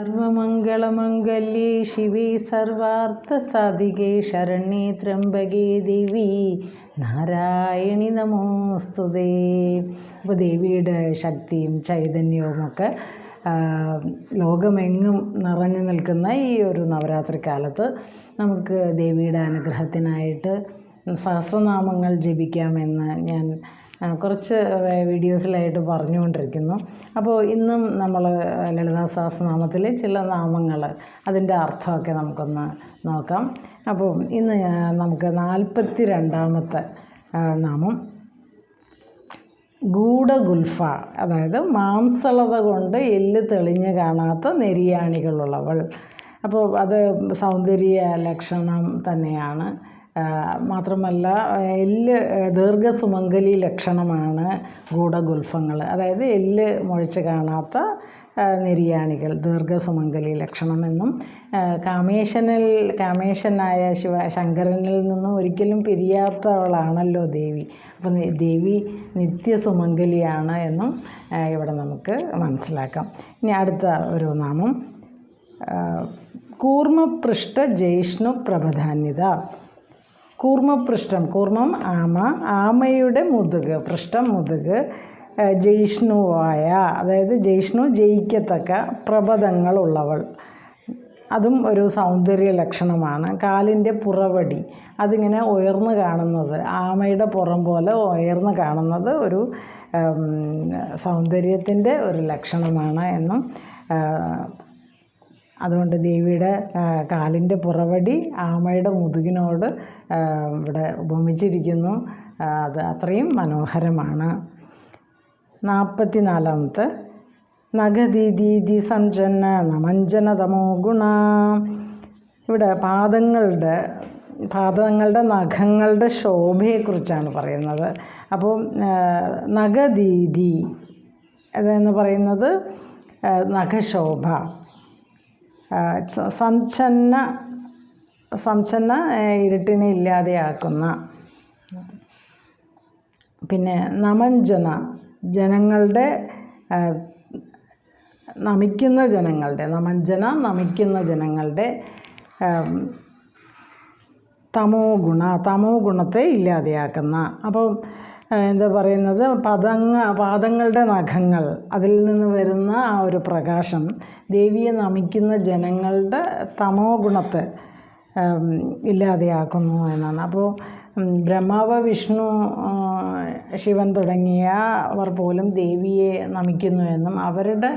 സർവമംഗളമംഗല്യേ ശിവേ സർവാർത്ഥസാധികേ ശരണ്യേ ത്രംബകേ ദേവി. നാരായണി നമോസ്തുതേ അപ്പോൾ ദേവിയുടെ ശക്തിയും ചൈതന്യവും ഒക്കെ ലോകമെങ്ങും നിറഞ്ഞു നിൽക്കുന്ന ഈ ഒരു നവരാത്രി കാലത്ത് നമുക്ക് ദേവിയുടെ അനുഗ്രഹത്തിനായിട്ട് സഹസ്രനാമങ്ങൾ ജപിക്കാമെന്ന് ഞാൻ കുറച്ച് വീഡിയോസിലായിട്ട് പറഞ്ഞുകൊണ്ടിരിക്കുന്നു. അപ്പോൾ ഇന്നും നമ്മൾ ലളിതാ സഹസ്രനാമത്തിലെ ചില നാമങ്ങൾ അതിന്റെ അർത്ഥമൊക്കെ നമുക്കൊന്ന് നോക്കാം. അപ്പോൾ ഇന്ന് നമുക്ക് നാൽപ്പത്തി രണ്ടാമത്തെ നാമം ഗൂഢഗുൽഫ അതായത് മാംസളത കൊണ്ട് എല്ല് തെളിഞ്ഞ് കാണാത്ത നെരിയാണികളുള്ളവൾ. അപ്പോൾ അത് സൗന്ദര്യ ലക്ഷണം തന്നെയാണ്. മാത്രമല്ല എല്ല് ദീർഘസുമംഗലി ലക്ഷണമാണ് ഗൂഢഗുൽഫങ്ങൾ. അതായത് എല്ല് മുഴച്ച് കാണാത്ത നിര്യാണികൾ ദീർഘസുമംഗലി ലക്ഷണമെന്നും കാമേശനിൽ കാമേശനായ ശിവ ശങ്കരനിൽ നിന്നും ഒരിക്കലും പിരിയാത്തവളാണല്ലോ ദേവി. അപ്പം ദേവി നിത്യസുമംഗലിയാണ് എന്നും ഇവിടെ നമുക്ക് മനസ്സിലാക്കാം. ഇനി അടുത്ത ഒരു നാമം കൂർമ്മപൃഷ്ഠ ജൈഷ്ണു പ്രബധാന്യത കൂർമ്മപൃഷ്ഠം കൂർമ്മം ആമ ആമയുടെ മുതുക് പൃഷ്ഠം മുതുക് ജയിഷ്ണുവായ അതായത് ജയിഷ്ണു ജയിക്കത്തക്ക പ്രബദങ്ങളുള്ളവൾ അതും ഒരു സൗന്ദര്യ ലക്ഷണമാണ്. കാലിന്റെ പുറവടി അതിങ്ങനെ ഉയർന്നു കാണുന്നത് ആമയുടെ പുറം പോലെ ഉയർന്നു കാണുന്നത് ഒരു സൗന്ദര്യത്തിന്റെ ഒരു ലക്ഷണമാണ് എന്നും അതുകൊണ്ട് ദേവിയുടെ കാലിന്റെ പുറവടി ആമയുടെ മുതുകിനോട് ഇവിടെ ഉപമിച്ചിരിക്കുന്നു. അത് അത്രയും മനോഹരമാണ്. നാൽപ്പത്തി നാലാമത്തെ ദീതി സഞ്ജന നമഞ്ജനതമോ ഗുണ. ഇവിടെ പാദങ്ങളുടെ പാദങ്ങളുടെ നഖങ്ങളുടെ ശോഭയെക്കുറിച്ചാണ് പറയുന്നത്. അപ്പോൾ നഖദീതി അതെന്ന് പറയുന്നത് നഖശോഭ. ആ, സ- സംഛന്ന സംഛന്ന ആ, ഇരുട്ടിനെ ഇല്ലാതെയാക്കുന്ന. പിന്നെ നമഞ്ജന ജനങ്ങളുടെ നമിക്കുന്ന ജനങ്ങളുടെ നമഞ്ജന നമിക്കുന്ന ജനങ്ങളുടെ തമോ ഗുണ തമോ ഗുണത്തെ ഇല്ലാതെയാക്കുന്ന. അപ്പോൾ എന്താ പറയുന്നത്? പദങ്ങ പാദങ്ങളുടെ നഖങ്ങൾ. അതിൽ നിന്ന് വരുന്ന ആ ഒരു പ്രകാശം ദേവിയെ നമിക്കുന്ന ജനങ്ങളുടെ തമോ ഗുണത്തെ ഇല്ലാതെയാക്കുന്നു എന്നാണ്. അപ്പോൾ ബ്രഹ്മാവ് വിഷ്ണു ശിവൻ തുടങ്ങിയവർ പോലും ദേവിയെ നമിക്കുന്നു എന്നും അവരുടെ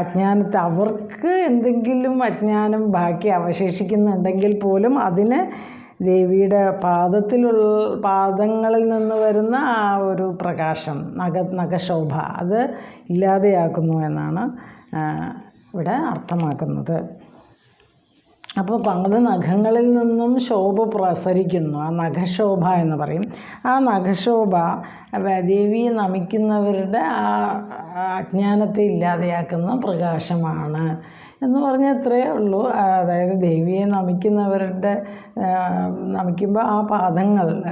അജ്ഞാനത്തെ അവർക്ക് എന്തെങ്കിലും അജ്ഞാനം ബാക്കി അവശേഷിക്കുന്നുണ്ടെങ്കിൽ പോലും അതിന് ദേവിയുടെ പാദത്തിലുള്ള പാദങ്ങളിൽ നിന്ന് വരുന്ന ആ ഒരു പ്രകാശം നഖ നഖശോഭ അത് ഇല്ലാതെയാക്കുന്നു എന്നാണ് ഇവിടെ അർത്ഥമാക്കുന്നത്. അപ്പോൾ പങ്ക് നഖങ്ങളിൽ നിന്നും ശോഭ പ്രസരിക്കുന്നു. ആ നഖശോഭ എന്ന് പറയും. ആ നഖശോഭ ദേവിയെ നമിക്കുന്നവരുടെ ആ അജ്ഞാനത്തെ ഇല്ലാതെയാക്കുന്ന പ്രകാശമാണ് എന്ന് പറഞ്ഞാൽ ഇത്രയേ ഉള്ളൂ. അതായത് ദേവിയെ നമിക്കുന്നവരുടെ നമിക്കുമ്പോൾ ആ പാദങ്ങൾ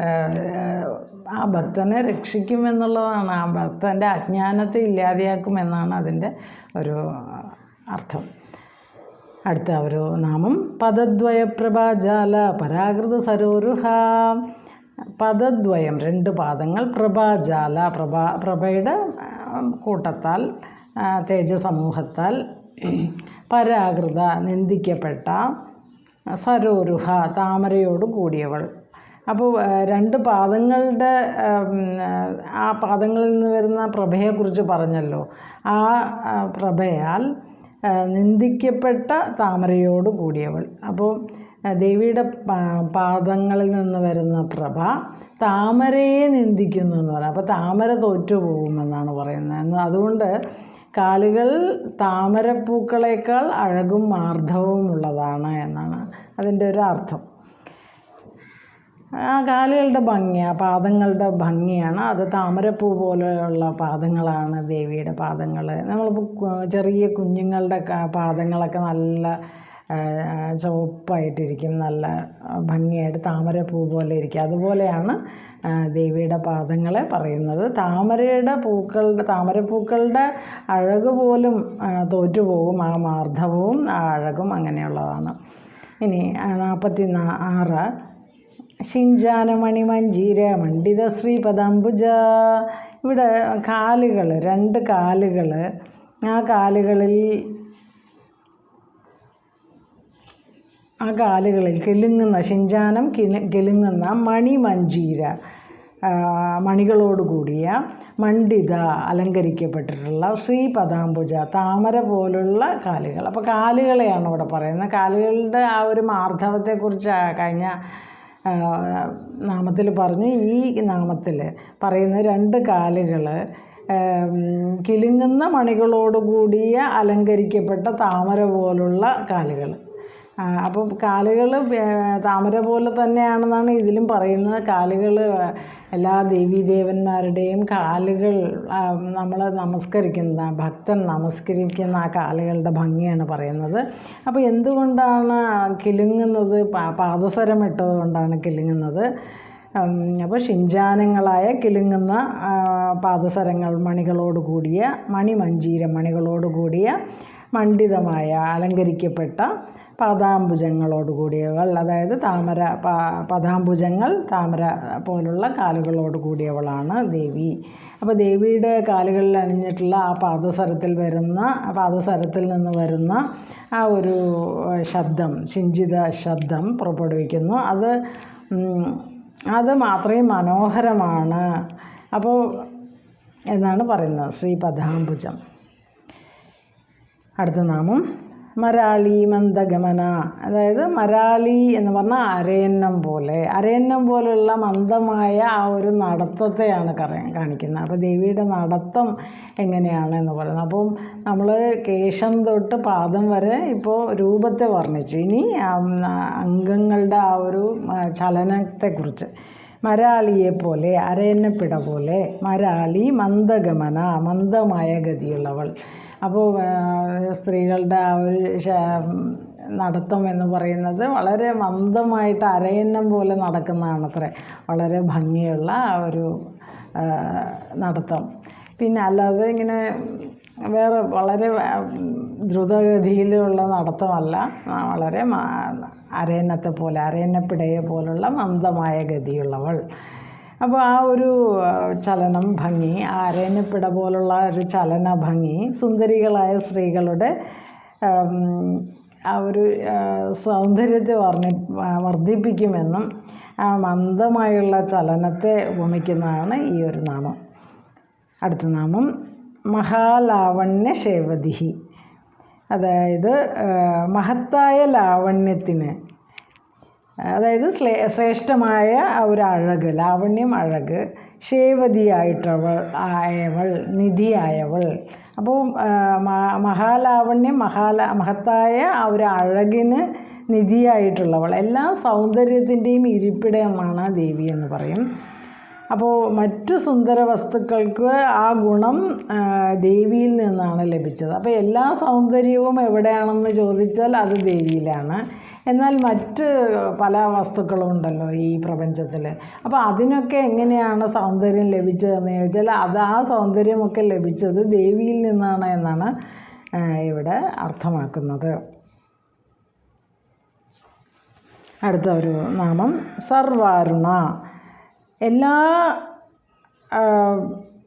ആ ഭക്തനെ രക്ഷിക്കുമെന്നുള്ളതാണ്. ആ ഭക്തന്റെ അജ്ഞാനത്തെ ഇല്ലാതെയാക്കുമെന്നാണ് അതിന്റെ ഒരു അർത്ഥം. അടുത്ത അവരോ നാമം. പദദ്വയപ്രഭാജാല പരാകൃത സരോരുഹ. പദദ്വയം രണ്ട് പാദങ്ങൾ. പ്രഭാജാല പ്രഭാ പ്രഭയുടെ കൂട്ടത്താൽ തേജസമൂഹത്താൽ പരാകൃത നിന്ദിക്കപ്പെട്ട സരോരുഹ താമരയോട് കൂടിയവൾ. അപ്പോൾ രണ്ട് പാദങ്ങളുടെ ആ പാദങ്ങളിൽ നിന്ന് വരുന്ന പ്രഭയെക്കുറിച്ച് പറഞ്ഞല്ലോ. ആ പ്രഭയാൽ നിന്ദിക്കപ്പെട്ട താമരയോട് കൂടിയവൾ. അപ്പോൾ ദേവിയുടെ പാദങ്ങളിൽ നിന്ന് വരുന്ന പ്രഭ താമരയെ നിന്ദിക്കുന്നു എന്ന് പറയാം അപ്പോൾ താമര തോറ്റുപോകുമെന്നാണ് പറയുന്നത്. എന്ന് അതുകൊണ്ട് കാലുകൾ താമരപ്പൂക്കളേക്കാൾ അഴകും ആർദ്ധവും ഉള്ളതാണ് എന്നാണ് അതിന്റെ ഒരു അർത്ഥം. ആ കാലുകളുടെ ഭംഗിയാണ് പാദങ്ങളുടെ ഭംഗിയാണ്. അത് താമരപ്പൂ പോലെയുള്ള പാദങ്ങളാണ് ദേവിയുടെ പാദങ്ങൾ നമ്മളിപ്പോൾ ചെറിയ കുഞ്ഞുങ്ങളുടെ പാദങ്ങളൊക്കെ നല്ല ചുവപ്പായിട്ടിരിക്കും നല്ല ഭംഗിയായിട്ട് താമരപ്പൂ പോലെ ഇരിക്കും. അതുപോലെയാണ് ദേവിയുടെ പാദങ്ങളെ പറയുന്നത്. താമരയുടെ പൂക്കളുടെ താമരപ്പൂക്കളുടെ അഴക് പോലും തോറ്റുപോകും. ആ മാർദ്ദവവും ആ അഴകും അങ്ങനെയുള്ളതാണ്. ഇനി നാൽപ്പത്തി ആറ്. ശിഞ്ചാനമണി മഞ്ജീര മണ്ഡിത ശ്രീപദാംബുജ ഇവിടെ കാലുകൾ രണ്ട് കാലുകൾ ആ കാലുകളിൽ ആ കാലുകളിൽ കിലുങ്ങുന്ന ശിഞ്ചാനം കില കിലുങ്ങുന്ന മണിമഞ്ചീര മണികളോടുകൂടിയ മണികളോട് കൂടിയ മണ്ഡിത അലങ്കരിക്കപ്പെട്ടിട്ടുള്ള ശ്രീ പദാംബുജ താമര പോലുള്ള കാലുകൾ. അപ്പോൾ കാലുകളെയാണ് ഇവിടെ പറയുന്നത്. കാലുകളുടെ ആ ഒരു മാർദ്ധവത്തെക്കുറിച്ച് കഴിഞ്ഞ നാമത്തിൽ പറഞ്ഞു ഈ നാമത്തിൽ പറയുന്ന രണ്ട് കാലുകൾ കിലുങ്ങുന്ന മണികളോടുകൂടിയ അലങ്കരിക്കപ്പെട്ട താമര പോലുള്ള കാലുകൾ. അപ്പോൾ അപ്പം കാലുകൾ താമര പോലെ തന്നെയാണെന്നാണ് ഇതിലും പറയുന്നത്. കാലുകൾ എല്ലാ ദേവീദേവന്മാരുടെയും കാലുകൾ നമ്മൾ നമസ്കരിക്കുന്ന ഭക്തൻ നമസ്കരിക്കുന്ന ആ കാലുകളുടെ ഭംഗിയാണ് പറയുന്നത്. അപ്പോൾ എന്തുകൊണ്ടാണ് കിലുങ്ങുന്നത്? പാദസരം ഇട്ടത് കൊണ്ടാണ് കിലുങ്ങുന്നത് അപ്പോൾ ഷിഞ്ചാനങ്ങളായ കിലുങ്ങുന്ന പാദസരങ്ങൾ മണികളോട് കൂടിയ മണിമഞ്ചീരം മണികളോട് കൂടിയ മണ്ഡിതമായ അലങ്കരിക്കപ്പെട്ട പാദാംബുജങ്ങളോട് കൂടിയവൾ അതായത് താമര പദാംബുജങ്ങൾ താമര പോലുള്ള കാലുകളോട് കൂടിയവളാണ് ദേവി. അപ്പോൾ ദേവിയുടെ കാലുകളിൽ അണിഞ്ഞിട്ടുള്ള ആ പാദസരത്തിൽ വരുന്ന പാദസരത്തിൽ നിന്ന് വരുന്ന ആ ഒരു ശബ്ദം ശിഞ്ചിത ശബ്ദം പുറപ്പെടുവിക്കുന്നു. അത് അത് മാത്രമേ മനോഹരമാണ്. അപ്പോൾ എന്നാണ് പറയുന്നത് ശ്രീ പദാംബുജം. അടുത്ത നാമം മരാളി മന്ദഗമന. അതായത് മരാളി എന്ന് പറഞ്ഞാൽ അരയന്നം പോലെ. അരയന്നം പോലുള്ള മന്ദമായ ആ ഒരു നടത്തത്തെയാണ് കാണിക്കുന്നത്. അപ്പോൾ ദേവിയുടെ നടത്തം എങ്ങനെയാണ് എന്ന് പറയുന്നത്. അപ്പം നമ്മൾ കേശം തൊട്ട് പാദം വരെ ഇപ്പോൾ രൂപത്തെ വർണിച്ചു. ഇനി അംഗങ്ങളുടെ ആ ഒരു ചലനത്തെക്കുറിച്ച്. മരാളിയെ പോലെ അരയന്നപ്പിട പോലെ മരാളി മന്ദഗമന മന്ദമായ ഗതിയുള്ളവൾ. അപ്പോൾ സ്ത്രീകളുടെ ആ ഒരു നടത്തം എന്ന് പറയുന്നത് വളരെ മന്ദമായിട്ട് അരയന്നം പോലെ നടക്കുന്നതാണ് അത്രേ വളരെ ഭംഗിയുള്ള ഒരു നടത്തം. പിന്നെ അല്ലാതെ ഇങ്ങനെ വേറെ വളരെ ദ്രുതഗതിയിലുള്ള നടത്തമല്ല. വളരെ അരയന്നത്തെ പോലെ അരയന്നപ്പിടയെ പോലുള്ള മന്ദമായ ഗതിയുള്ളവൾ. അപ്പോൾ ആ ഒരു ചലനം ഭംഗി ആരേനപ്പിട പോലുള്ള ഒരു ചലന ഭംഗി സുന്ദരികളായ സ്ത്രീകളുടെ ആ ഒരു സൗന്ദര്യത്തെ വർണി വർദ്ധിപ്പിക്കുമെന്നും ആ മന്ദമായുള്ള ചലനത്തെ ഉപമിക്കുന്നതാണ് ഈ ഒരു നാമം. അടുത്ത നാമം മഹാലാവണ്യ ശേവതിഹി അതായത് മഹത്തായ ലാവണ്യത്തിന് അതായത് ശ്ലേ ശ്രേഷ്ഠമായ ഒരു അഴക് ലാവണ്യം അഴക് ശേവതിയായിട്ടവൾ ആയവൾ നിധിയായവൾ. അപ്പോൾ മഹാലാവണ്യം മഹാല മഹത്തായ ആ ഒരു അഴകിന് നിധിയായിട്ടുള്ളവൾ. എല്ലാ സൗന്ദര്യത്തിന്റെയും ഇരിപ്പിടമാണ് ദേവി എന്ന് പറയും. അപ്പോൾ മറ്റ് സുന്ദര വസ്തുക്കൾക്ക് ആ ഗുണം ദേവിയിൽ നിന്നാണ് ലഭിച്ചത്. അപ്പോൾ എല്ലാ സൗന്ദര്യവും എവിടെയാണെന്ന് ചോദിച്ചാൽ അത് ദേവിയിലാണ്. എന്നാൽ മറ്റ് പല വസ്തുക്കളും ഉണ്ടല്ലോ ഈ പ്രപഞ്ചത്തിൽ അപ്പോൾ അതിനൊക്കെ എങ്ങനെയാണ് സൗന്ദര്യം ലഭിച്ചതെന്ന് ചോദിച്ചാൽ അത് ആ സൗന്ദര്യമൊക്കെ ലഭിച്ചത് ദേവിയിൽ നിന്നാണ് എന്നാണ് ഇവിടെ അർത്ഥമാക്കുന്നത്. അടുത്ത ഒരു നാമം സർവാരുണ. എല്ലാ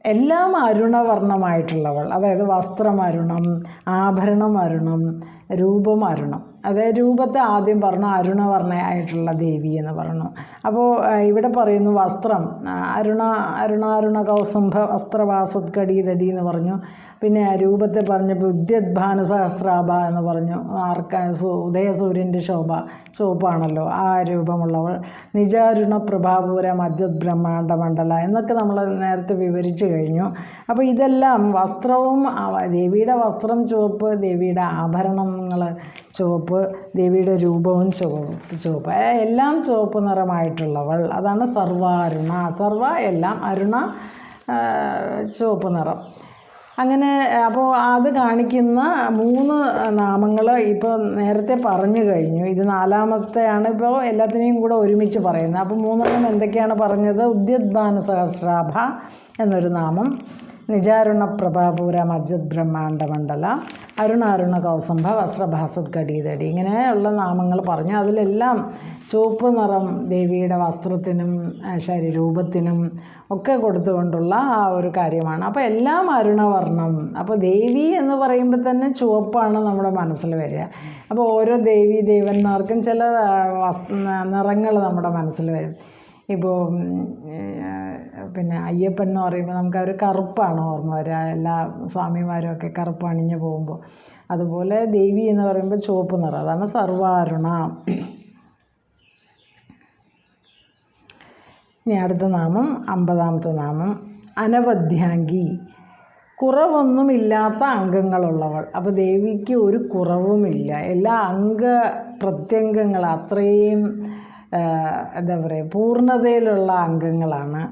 എല്ലാം അരുണവർണമായിട്ടുള്ളവൾ. അതായത് വസ്ത്രമരുണം ആഭരണം അരുണം രൂപം അരുണം അതായത് രൂപത്തെ ആദ്യം പറഞ്ഞു അരുണവർണയായിട്ടുള്ള ദേവി എന്ന് പറഞ്ഞു അപ്പോൾ ഇവിടെ പറയുന്നു വസ്ത്രം. അരുണ അരുണാരുണ കൗസംഭ വസ്ത്രവാസത്കടീതടി എന്ന് പറഞ്ഞു. പിന്നെ രൂപത്തെ പറഞ്ഞപ്പോൾ ഉദ്യദ്ഭാന സഹസ്രാഭ എന്ന് പറഞ്ഞു. ആർക്ക ഉദയസൂര്യന്റെ ശോഭ ചുവപ്പാണല്ലോ ആ രൂപമുള്ളവൾ. നിജാരുണ പ്രഭാപൂര മജ്ജത് ബ്രഹ്മാണ്ഡ മണ്ഡല എന്നൊക്കെ നമ്മൾ നേരത്തെ വിവരിച്ചു കഴിഞ്ഞു. അപ്പോൾ ഇതെല്ലാം വസ്ത്രവും ദേവിയുടെ വസ്ത്രം ചുവപ്പ് ദേവിയുടെ ആഭരണങ്ങൾ ചുവപ്പ് ദേവിയുടെ രൂപവും ചുവപ്പ് ചുവപ്പ്. എല്ലാം ചുവപ്പ് നിറമായിട്ടുള്ളവൾ. അതാണ് സർവാരുണ. സർവ എല്ലാം അരുണ ചുവപ്പ് നിറം. അങ്ങനെ അപ്പോൾ അത് കാണിക്കുന്ന മൂന്ന് നാമങ്ങൾ ഇപ്പോൾ നേരത്തെ പറഞ്ഞു കഴിഞ്ഞു. ഇത് നാലാമത്തെയാണ് ഇപ്പോൾ എല്ലാത്തിനെയും കൂടെ ഒരുമിച്ച് പറയുന്നത്. അപ്പോൾ മൂന്നെണ്ണം എന്തൊക്കെയാണ് പറഞ്ഞത്? ഉദ്യദ്ബാന സഹസ്രാഭ എന്നൊരു നാമം. നിജാരുണ പ്രഭാപൂര മജ്ജത് ബ്രഹ്മാണ്ഡ മണ്ഡല അരുണ അരുണ കൗസംഭ വസ്ത്രഭാസത് കടീതടി ഇങ്ങനെയുള്ള നാമങ്ങൾ പറഞ്ഞു അതിലെല്ലാം ചുവപ്പ് നിറം ദേവിയുടെ വസ്ത്രത്തിനും ശരീരൂപത്തിനും ഒക്കെ കൊടുത്തുകൊണ്ടുള്ള ആ ഒരു കാര്യമാണ്. അപ്പോൾ എല്ലാം അരുണവർണം. അപ്പോൾ ദേവി എന്ന് പറയുമ്പോൾ തന്നെ ചുവപ്പാണ് നമ്മുടെ മനസ്സിൽ വരിക. അപ്പോൾ ഓരോ ദേവി ദേവന്മാർക്കും ചില വസ്ത്ര നിറങ്ങൾ നമ്മുടെ മനസ്സിൽ വരും. ഇപ്പോൾ പിന്നെ അയ്യപ്പൻ എന്ന് പറയുമ്പോൾ നമുക്ക് അവർ കറുപ്പാണ് ഓർമ്മ വരിക എല്ലാ സ്വാമിമാരും ഒക്കെ കറുപ്പ് അണിഞ്ഞു പോകുമ്പോൾ. അതുപോലെ ദേവി എന്ന് പറയുമ്പോൾ ചുവപ്പ് നിറം. അതാണ് സർവാരുണ. ഇനി അടുത്ത നാമം അമ്പതാമത്തെ നാമം അനവധ്യാംഗി കുറവൊന്നുമില്ലാത്ത അംഗങ്ങളുള്ളവൾ. അപ്പോൾ ദേവിക്ക് ഒരു കുറവുമില്ല. എല്ലാ അംഗ പ്രത്യംഗങ്ങൾ അത്രയും എന്താ പറയുക പൂർണതയിലുള്ള അംഗങ്ങളാണ്.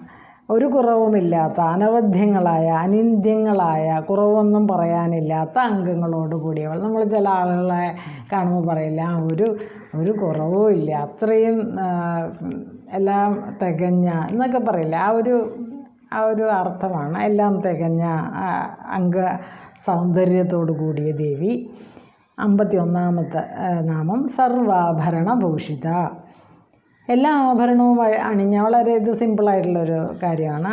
ഒരു കുറവുമില്ലാത്ത അനവധ്യങ്ങളായ അനിന്ദ്യങ്ങളായ കുറവൊന്നും പറയാനില്ലാത്ത അംഗങ്ങളോട് കൂടിയവൾ നമ്മൾ ചില ആളുകളെ കാണുമ്പോൾ പറയില്ല ഒരു ഒരു കുറവും ഇല്ല അത്രയും എല്ലാം തികഞ്ഞ എന്നൊക്കെ പറയില്ല. ആ ഒരു ആ ഒരു അർത്ഥമാണ് എല്ലാം തികഞ്ഞ അംഗ സൗന്ദര്യത്തോടു കൂടിയ ദേവി. അമ്പത്തി ഒന്നാമത്തെ നാമം സർവാഭരണഭൂഷിത. എല്ലാ ആഭരണവും അണിഞ്ഞ വളരെ ഇത് സിമ്പിളായിട്ടുള്ളൊരു കാര്യമാണ്.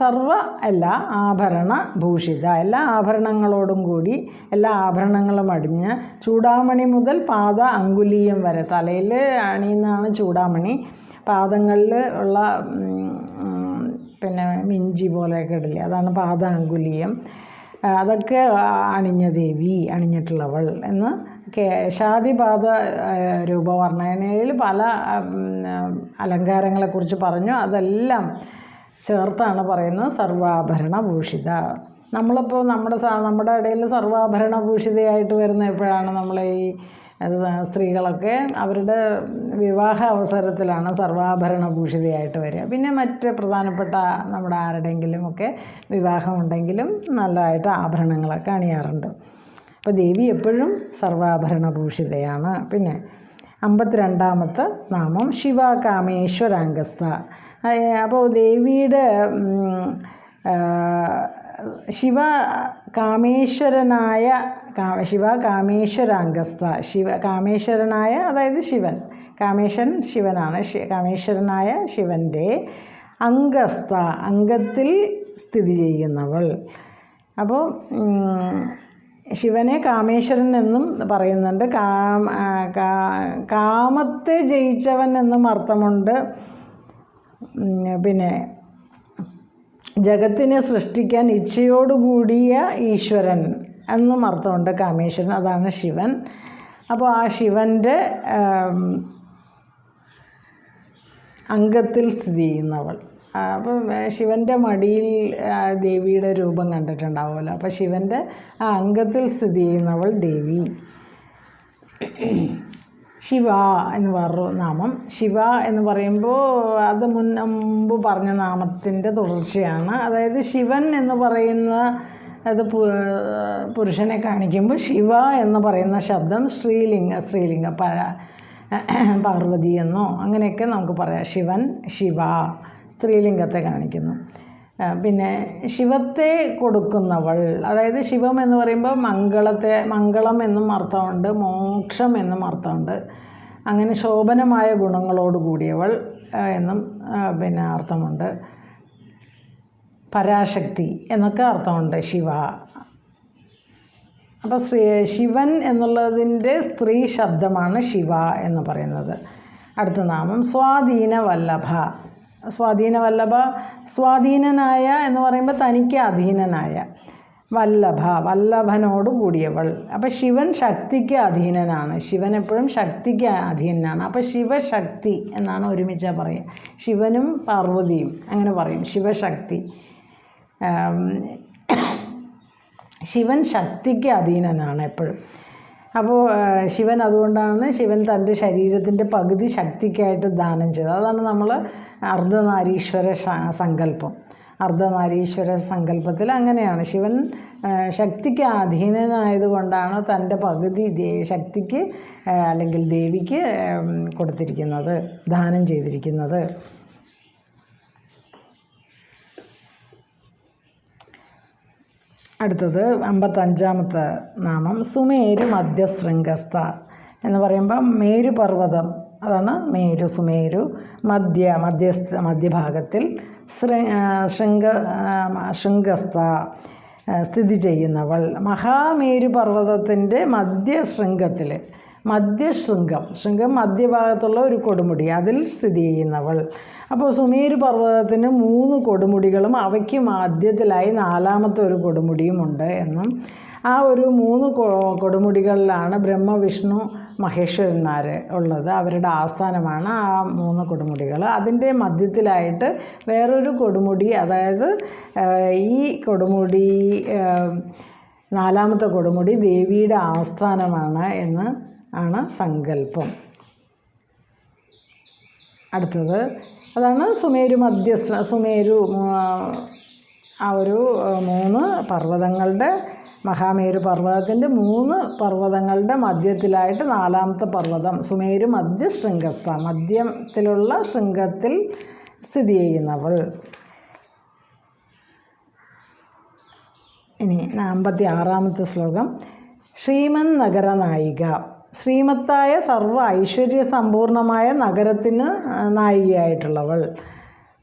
സർവ അല്ല ആഭരണ ഭൂഷിത. എല്ലാ ആഭരണങ്ങളോടും കൂടി എല്ലാ ആഭരണങ്ങളും അടിഞ്ഞ് ചൂടാമണി മുതൽ പാത അങ്കുലീയം വരെ തലയിൽ അണിയുന്നതാണ് ചൂടാമണി. പാദങ്ങളിൽ ഉള്ള പിന്നെ മിഞ്ചി പോലെയൊക്കെ ഇടില്ലേ അതാണ് പാദ അങ്കുലീയം അതൊക്കെ അണിഞ്ഞ ദേവി അണിഞ്ഞിട്ടുള്ളവൾ എന്ന് കേശാദിപാത രൂപവർണനയിൽ പല അലങ്കാരങ്ങളെക്കുറിച്ച് പറഞ്ഞു. അതെല്ലാം ചേർത്താണ് പറയുന്നത് സർവാഭരണ ഭൂഷിത നമ്മളിപ്പോൾ നമ്മുടെ നമ്മുടെ ഇടയിൽ സർവാഭരണ ഭൂഷിതയായിട്ട് വരുന്ന എപ്പോഴാണ് നമ്മൾ ഈ സ്ത്രീകളൊക്കെ അവരുടെ വിവാഹ അവസരത്തിലാണ് സർവാഭരണ ഭൂഷിതയായിട്ട് വരിക. പിന്നെ മറ്റ് പ്രധാനപ്പെട്ട നമ്മുടെ ആരുടെയെങ്കിലും ഒക്കെ വിവാഹമുണ്ടെങ്കിലും നല്ലതായിട്ട് ആഭരണങ്ങളൊക്കെ അണിയാറുണ്ട്. അപ്പോൾ ദേവി എപ്പോഴും സർവാഭരണഭൂഷിതയാണ്. പിന്നെ അമ്പത്തിരണ്ടാമത്തെ നാമം ശിവ കാമേശ്വരാംഗസ്ഥ അപ്പോൾ ദേവിയുടെ ശിവ കാമേശ്വരനായ ശിവ കാമേശ്വരാംഗസ്ഥ ശിവ കാമേശ്വരനായ അതായത് ശിവൻ. കാമേശ്വരൻ ശിവനാണ്. കാമേശ്വരനായ ശിവന്റെ അംഗസ്ഥ അംഗത്തിൽ സ്ഥിതി ചെയ്യുന്നവൾ. അപ്പോൾ ശിവനെ കാമേശ്വരൻ എന്നും പറയുന്നുണ്ട്. കാമ കാമത്തെ ജയിച്ചവൻ എന്നും അർത്ഥമുണ്ട്. പിന്നെ ജഗത്തിനെ സൃഷ്ടിക്കാൻ ഇച്ഛയോടുകൂടിയ ഈശ്വരൻ എന്നും അർത്ഥമുണ്ട്. കാമേശ്വരൻ അതാണ് ശിവൻ. അപ്പോൾ ആ ശിവന്റെ അംഗത്തിൽ സ്ഥിതി ചെയ്യുന്നവൾ. അപ്പം ശിവന്റെ മടിയിൽ ദേവിയുടെ രൂപം കണ്ടിട്ടുണ്ടാവുമല്ലോ. അപ്പം ശിവന്റെ ആ അംഗത്തിൽ സ്ഥിതി ചെയ്യുന്നവൾ ദേവി. ശിവ എന്ന് വേറൊരു നാമം. ശിവ എന്ന് പറയുമ്പോൾ അത് മുൻ മുമ്പ് പറഞ്ഞ നാമത്തിന്റെ തുടർച്ചയാണ്. അതായത് ശിവൻ എന്ന് പറയുന്ന അത് പുരുഷനെ കാണിക്കുമ്പോൾ ശിവ എന്ന് പറയുന്ന ശബ്ദം സ്ത്രീലിംഗ സ്ത്രീലിംഗ പാർവതി എന്നോ അങ്ങനെയൊക്കെ നമുക്ക് പറയാം. ശിവൻ ശിവ. സ്ത്രീലിംഗത്തെ കാണിക്കുന്നു. പിന്നെ ശിവത്തെ കൊടുക്കുന്നവൾ അതായത് ശിവം എന്ന് പറയുമ്പോൾ മംഗളത്തെ മംഗളം എന്നും അർത്ഥമുണ്ട് മോക്ഷം എന്നും അർത്ഥമുണ്ട്. അങ്ങനെ ശോഭനമായ ഗുണങ്ങളോട് കൂടിയവൾ എന്നും പിന്നെ അർത്ഥമുണ്ട്. പരാശക്തി എന്നൊക്കെ അർത്ഥമുണ്ട് ശിവ. അപ്പോൾ ശ്രീ ശിവൻ എന്നുള്ളതിന്റെ സ്ത്രീ ശബ്ദമാണ് ശിവ എന്ന് പറയുന്നത്. അടുത്ത നാമം സ്വാധീന വല്ലഭ സ്വാധീന വല്ലഭ. സ്വാധീനനായ എന്ന് പറയുമ്പോൾ തനിക്ക് അധീനനായ വല്ലഭ വല്ലഭനോട് കൂടിയവൾ. അപ്പോൾ ശിവൻ ശക്തിക്ക് അധീനനാണ്. ശിവൻ എപ്പോഴും ശക്തിക്ക് അധീനനാണ്. അപ്പോൾ ശിവശക്തി എന്നാണ് ഒരുമിച്ച് പറയുക ശിവനും പാർവതിയും അങ്ങനെ പറയും. ശിവശക്തി. ശിവൻ ശക്തിക്ക് അധീനനാണ് എപ്പോഴും. അപ്പോൾ ശിവൻ അതുകൊണ്ടാണ് ശിവൻ തന്റെ ശരീരത്തിന്റെ പകുതി ശക്തിക്കായിട്ട് ദാനം ചെയ്തത്. അതാണ് നമ്മൾ അർദ്ധനാരീശ്വര സങ്കല്പം. അർദ്ധനാരീശ്വര സങ്കല്പത്തിൽ അങ്ങനെയാണ്. ശിവൻ ശക്തിക്ക് അധീനനായതുകൊണ്ടാണ് തന്റെ പകുതി ശക്തിക്ക് അല്ലെങ്കിൽ ദേവിക്ക് കൊടുത്തിരിക്കുന്നത് ദാനം ചെയ്തിരിക്കുന്നത്. അടുത്തത് അമ്പത്തഞ്ചാമത്തെ നാമം സുമേരു മധ്യശൃംഗസ്ഥ എന്ന് പറയുമ്പോൾ മേരു പർവതം. അതാണ് മേരു സുമേരു മധ്യ മധ്യസ്ഥ മധ്യഭാഗത്തിൽ ശൃ ശൃംഗ ശൃംഗസ്ഥ സ്ഥിതി ചെയ്യുന്നവൾ. മഹാമേരു പർവതത്തിന്റെ മധ്യശൃംഗത്തിൽ മധ്യശൃംഗം. ശൃംഗം മധ്യഭാഗത്തുള്ള ഒരു കൊടുമുടി. അതിൽ സ്ഥിതി ചെയ്യുന്നവൾ. അപ്പോൾ സുമേരു പർവതത്തിന് മൂന്ന് കൊടുമുടികളും അവയ്ക്ക് മധ്യത്തിലായി നാലാമത്തെ ഒരു കൊടുമുടിയും ഉണ്ട് എന്നും ആ ഒരു മൂന്ന് കൊടുമുടികളിലാണ് ബ്രഹ്മ വിഷ്ണു മഹേശ്വരന്മാർ ഉള്ളത്. അവരുടെ ആസ്ഥാനമാണ് ആ മൂന്ന് കൊടുമുടികൾ. അതിന്റെ മധ്യത്തിലായിട്ട് വേറൊരു കൊടുമുടി അതായത് ഈ കൊടുമുടി നാലാമത്തെ കൊടുമുടി ദേവിയുടെ ആസ്ഥാനമാണ് എന്ന് ആണ് സങ്കല്പം. അടുത്തത് അതാണ് സുമേരു മധ്യസ്ഥ സുമേരു ആ, ഒരു മൂന്ന് പർവതങ്ങളുടെ മഹാമേരു പർവതത്തിന്റെ മൂന്ന് പർവതങ്ങളുടെ മധ്യത്തിലായിട്ട് നാലാമത്തെ പർവതം സുമേരു മധ്യ ശൃംഗസ്ഥ മധ്യത്തിലുള്ള ശൃംഗത്തിൽ സ്ഥിതി ചെയ്യുന്നവൾ. ഇനി അമ്പത്തി ആറാമത്തെ ശ്ലോകം. ശ്രീമൻ നഗര നായിക ശ്രീമത്തായ സർവ ഐശ്വര്യ സമ്പൂർണമായ നഗരത്തിന് നായികയായിട്ടുള്ളവൾ.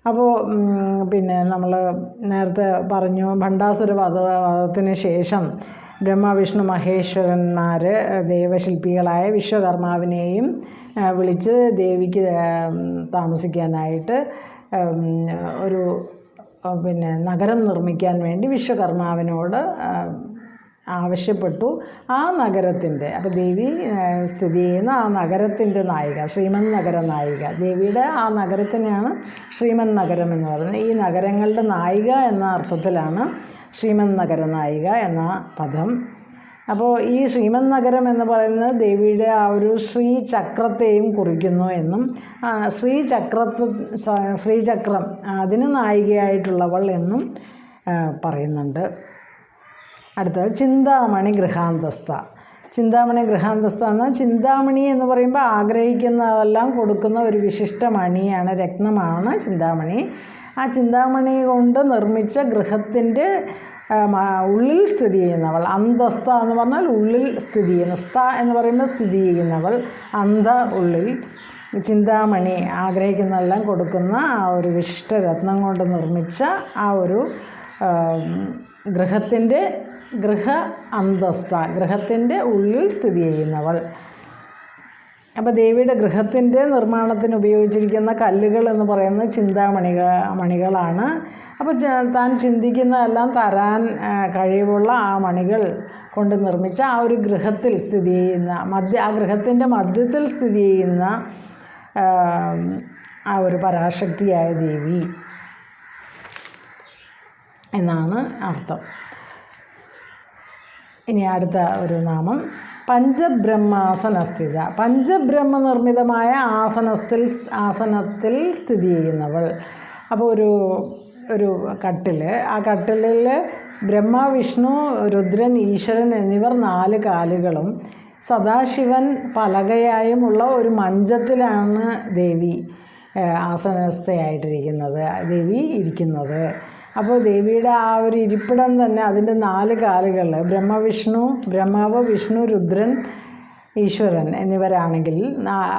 അപ്പോൾ പിന്നെ നമ്മൾ നേരത്തെ പറഞ്ഞു ഭണ്ഡാസുര വധ വധത്തിന് ശേഷം ബ്രഹ്മ വിഷ്ണു മഹേശ്വരന്മാർ ദേവശില്പികളായ വിശ്വകർമാവിനെയും വിളിച്ച് ദേവിക്ക് താമസിക്കാനായിട്ട് ഒരു പിന്നെ നഗരം നിർമ്മിക്കാൻ വേണ്ടി വിശ്വകർമാവിനോട് ആവശ്യപ്പെട്ടു. ആ നഗരത്തിന്റെ അപ്പോൾ ദേവി സ്ഥിതി ചെയ്യുന്ന ആ നഗരത്തിന്റെ നായിക ശ്രീമൻ നഗര നായിക. ദേവിയുടെ ആ നഗരത്തിനെയാണ് ശ്രീമൻ നഗരം എന്ന് പറയുന്നത്. ഈ നഗരങ്ങളുടെ നായിക എന്ന അർത്ഥത്തിലാണ് ശ്രീമൻ നഗര നായിക എന്ന പദം. അപ്പോൾ ഈ ശ്രീമൻ നഗരം എന്ന് പറയുന്നത് ദേവിയുടെ ആ ഒരു ശ്രീചക്രത്തെയും കുറിക്കുന്നു എന്നും ശ്രീചക്ര ശ്രീചക്രത്ത് ശ്രീചക്രം അതിന് നായികയായിട്ടുള്ളവൾ എന്നും പറയുന്നുണ്ട്. അടുത്തത് ചിന്താമണി ഗൃഹാന്തസ്ഥ. ചിന്താമണി ഗൃഹാന്തസ്ഥ എന്നാൽ ചിന്താമണി എന്ന് പറയുമ്പോൾ ആഗ്രഹിക്കുന്നതെല്ലാം കൊടുക്കുന്ന ഒരു വിശിഷ്ട മണിയാണ് രത്നമാണ് ചിന്താമണി. ആ ചിന്താമണി കൊണ്ട് നിർമ്മിച്ച ഗൃഹത്തിന്റെ ഉള്ളിൽ സ്ഥിതി ചെയ്യുന്നവൾ. അന്തസ്ഥ എന്ന് പറഞ്ഞാൽ ഉള്ളിൽ സ്ഥിതി ചെയ്യുന്ന സ്ഥ എന്ന് പറയുമ്പോൾ സ്ഥിതി ചെയ്യുന്നവൾ. അന്ധ ഉള്ളിൽ ചിന്താമണി ആഗ്രഹിക്കുന്നതെല്ലാം കൊടുക്കുന്ന ആ ഒരു വിശിഷ്ട രത്നം കൊണ്ട് നിർമ്മിച്ച ആ ഒരു ഗൃഹത്തിന്റെ ഗൃഹ അന്തസ്ഥ ഗൃഹത്തിന്റെ ഉള്ളിൽ സ്ഥിതി ചെയ്യുന്നവൾ. അപ്പോൾ ദേവിയുടെ ഗൃഹത്തിന്റെ നിർമ്മാണത്തിന് ഉപയോഗിച്ചിരിക്കുന്ന കല്ലുകൾ എന്ന് പറയുന്ന ചിന്താമണിക മണികളാണ്. അപ്പോൾ താൻ ചിന്തിക്കുന്നതെല്ലാം തരാൻ കഴിവുള്ള ആ മണികൾ കൊണ്ട് നിർമ്മിച്ച ആ ഒരു ഗൃഹത്തിൽ സ്ഥിതി ചെയ്യുന്ന മധ്യ ആ ഗൃഹത്തിന്റെ മധ്യത്തിൽ സ്ഥിതി ചെയ്യുന്ന ആ ഒരു പരാശക്തിയായ ദേവി എന്നാണ് അർത്ഥം. ഇനി അടുത്ത ഒരു നാമം. പഞ്ചബ്രഹ്മാസനസ്ഥിത. പഞ്ചബ്രഹ്മ നിർമ്മിതമായ ആസനത്തിൽ ആസനത്തിൽ സ്ഥിതി ചെയ്യുന്നവൾ. അപ്പോൾ ഒരു ഒരു കട്ടിൽ. ആ കട്ടിലിൽ ബ്രഹ്മ വിഷ്ണു രുദ്രൻ ഈശ്വരൻ എന്നിവർ നാല് കാലുകളും സദാശിവൻ പലകയായുമുള്ള ഒരു മഞ്ചത്തിലാണ് ദേവി ആസനസ്ഥയായിട്ടിരിക്കുന്നത് ദേവി ഇരിക്കുന്നത്. അപ്പോൾ ദേവിയുടെ ആ ഒരു ഇരിപ്പിടം തന്നെ അതിന്റെ നാല് കാലുകൾ ബ്രഹ്മവിഷ്ണു ബ്രഹ്മാവ് വിഷ്ണു രുദ്രൻ ഈശ്വരൻ എന്നിവരാണെങ്കിൽ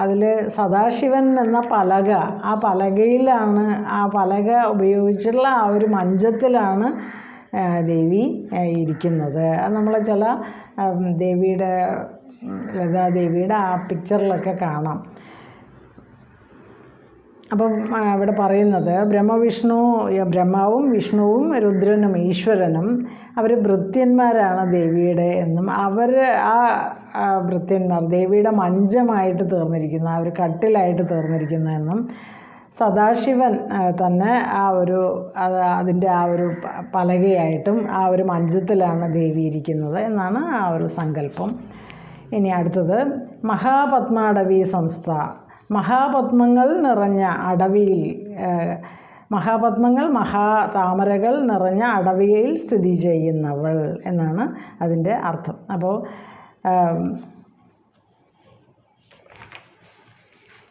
അതിൽ സദാശിവൻ എന്ന പലക ആ പലകയിലാണ് ആ പലക ഉപയോഗിച്ചുള്ള ആ ഒരു മഞ്ചത്തിലാണ് ദേവി ഇരിക്കുന്നത്. അത് നമ്മൾ ചില ദേവിയുടെ ലതാദേവിയുടെ ആ പിക്ചറിലൊക്കെ കാണാം. അപ്പം അവിടെ പറയുന്നത് ബ്രഹ്മവിഷ്ണു ബ്രഹ്മാവും വിഷ്ണുവും രുദ്രനും ഈശ്വരനും അവർ ഭൃത്യന്മാരാണ് ദേവിയുടെ എന്നും അവർ ആ ഭൃത്യന്മാർ ദേവിയുടെ മഞ്ചമായിട്ട് തീർന്നിരിക്കുന്ന ആ ഒരു കട്ടിലായിട്ട് തീർന്നിരിക്കുന്നതെന്നും സദാശിവൻ തന്നെ ആ ഒരു അത് അതിന്റെ ആ ഒരു പലകയായിട്ടും ആ ഒരു മഞ്ചത്തിലാണ് ദേവി ഇരിക്കുന്നത് എന്നാണ് ആ ഒരു സങ്കല്പം. ഇനി അടുത്തത് മഹാപത്മാടവി സംസ്ഥ. മഹാപത്മങ്ങൾ നിറഞ്ഞ അടവിയിൽ മഹാപത്മങ്ങൾ മഹാതാമരകൾ നിറഞ്ഞ അടവികയിൽ സ്ഥിതി ചെയ്യുന്നവൾ എന്നാണ് അതിന്റെ അർത്ഥം. അപ്പോൾ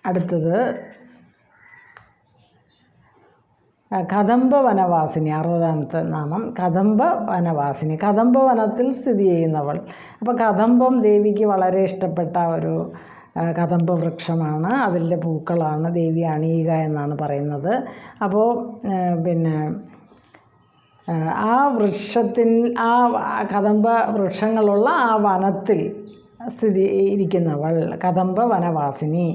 അടുത്തത് കദംബ വനവാസിനി അറുപതാമത്തെ നാമം കദംബ വനവാസിനി കദംബ വനത്തിൽ സ്ഥിതി ചെയ്യുന്നവൾ. അപ്പോൾ കദംബം ദേവിക്ക് വളരെ ഇഷ്ടപ്പെട്ട ഒരു കദംബ വൃക്ഷമാണ്. അതിന്റെ പൂക്കളാണ് ദേവി അണിയുക എന്നാണ് പറയുന്നത്. അപ്പോൾ പിന്നെ ആ, വൃക്ഷത്തിൽ ആ കദംബ വൃക്ഷങ്ങളുള്ള ആ വനത്തിൽ സ്ഥിതി ഇരിക്കുന്നവൾ കദംബ വനവാസിനി.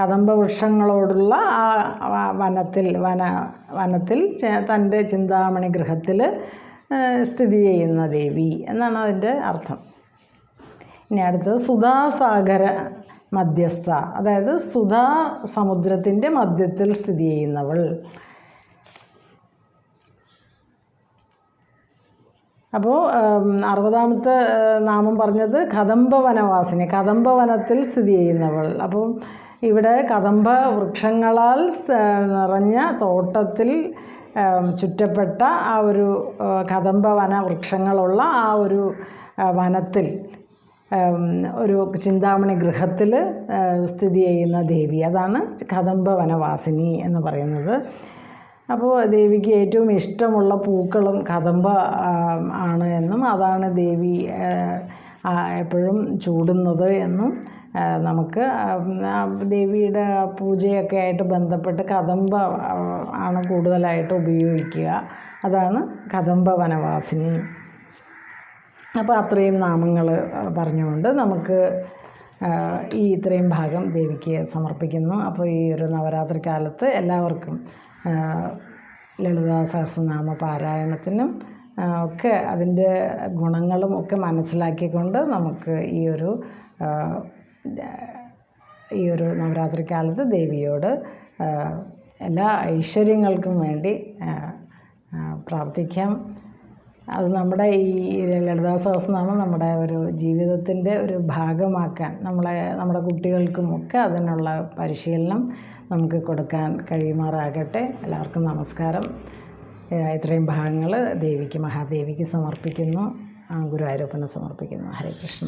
കദംബ വൃക്ഷങ്ങളോടുള്ള ആ വനത്തിൽ വന വനത്തിൽ തന്റെ ചിന്താമണി ഗൃഹത്തിൽ സ്ഥിതി ചെയ്യുന്ന ദേവി എന്നാണ് അതിന്റെ അർത്ഥം. ഇനി അടുത്തത് സുധാസാഗര മധ്യസ്ഥ. അതായത് സുധാ സമുദ്രത്തിന്റെ മധ്യത്തിൽ സ്ഥിതി ചെയ്യുന്നവൾ. അപ്പോൾ അറുപതാമത്തെ നാമം പറഞ്ഞത് കദംബ വനവാസിനി കദംബ വനത്തിൽ സ്ഥിതി ചെയ്യുന്നവൾ. അപ്പോൾ ഇവിടെ കദംബ വൃക്ഷങ്ങളാൽ നിറഞ്ഞ തോട്ടത്തിൽ ചുറ്റപ്പെട്ട ആ ഒരു ആ, കദംബ വന വൃക്ഷങ്ങളുള്ള ആ ഒരു വനത്തിൽ ഒരു ചിന്താമണി ഗൃഹത്തിൽ സ്ഥിതി ചെയ്യുന്ന ദേവി. അതാണ് കദംബ വനവാസിനി എന്ന് പറയുന്നത്. അപ്പോൾ ദേവിക്ക് ഏറ്റവും ഇഷ്ടമുള്ള പൂക്കളും കദംബ ആണ് എന്നും അതാണ് ദേവി എപ്പോഴും ചൂടുന്നത് എന്നും നമുക്ക് ദേവിയുടെ പൂജയൊക്കെ ആയിട്ട് ബന്ധപ്പെട്ട് കദംബ ആണ് കൂടുതലായിട്ട് ഉപയോഗിക്കുക. അതാണ് കദംബ വനവാസിനി അപ്പോൾ അത്രയും നാമങ്ങൾ പറഞ്ഞുകൊണ്ട് നമുക്ക് ഈ ഇത്രയും ഭാഗം ദേവിക്ക് സമർപ്പിക്കുന്നു. അപ്പോൾ ഈ ഒരു നവരാത്രി കാലത്ത് എല്ലാവർക്കും ലളിതാ സഹസ്രനാമ പാരായണത്തിനും ഒക്കെ അതിന്റെ ഗുണങ്ങളും ഒക്കെ മനസ്സിലാക്കിക്കൊണ്ട് നമുക്ക് ഈ ഒരു ഈ ഒരു നവരാത്രി കാലത്ത് ദേവിയോട് എല്ലാ ഐശ്വര്യങ്ങൾക്കും വേണ്ടി പ്രാർത്ഥിക്കാം. അത് നമ്മുടെ ഈ ലളിതാ സഹസ്രനാമം നമ്മുടെ ഒരു ജീവിതത്തിന്റെ ഒരു ഭാഗമാക്കാൻ നമ്മളെ നമ്മുടെ കുട്ടികൾക്കും ഒക്കെ അതിനുള്ള പരിശീലനം നമുക്ക് കൊടുക്കാൻ കഴിയുമാറാകട്ടെ. എല്ലാവർക്കും നമസ്കാരം. ഇത്രയും ഭാഗങ്ങൾ ദേവിക്ക് മഹാദേവിക്ക് സമർപ്പിക്കുന്നു. ഗുരു ഗുരുവായൂരപ്പന് സമർപ്പിക്കുന്നു. ഹരേ കൃഷ്ണ.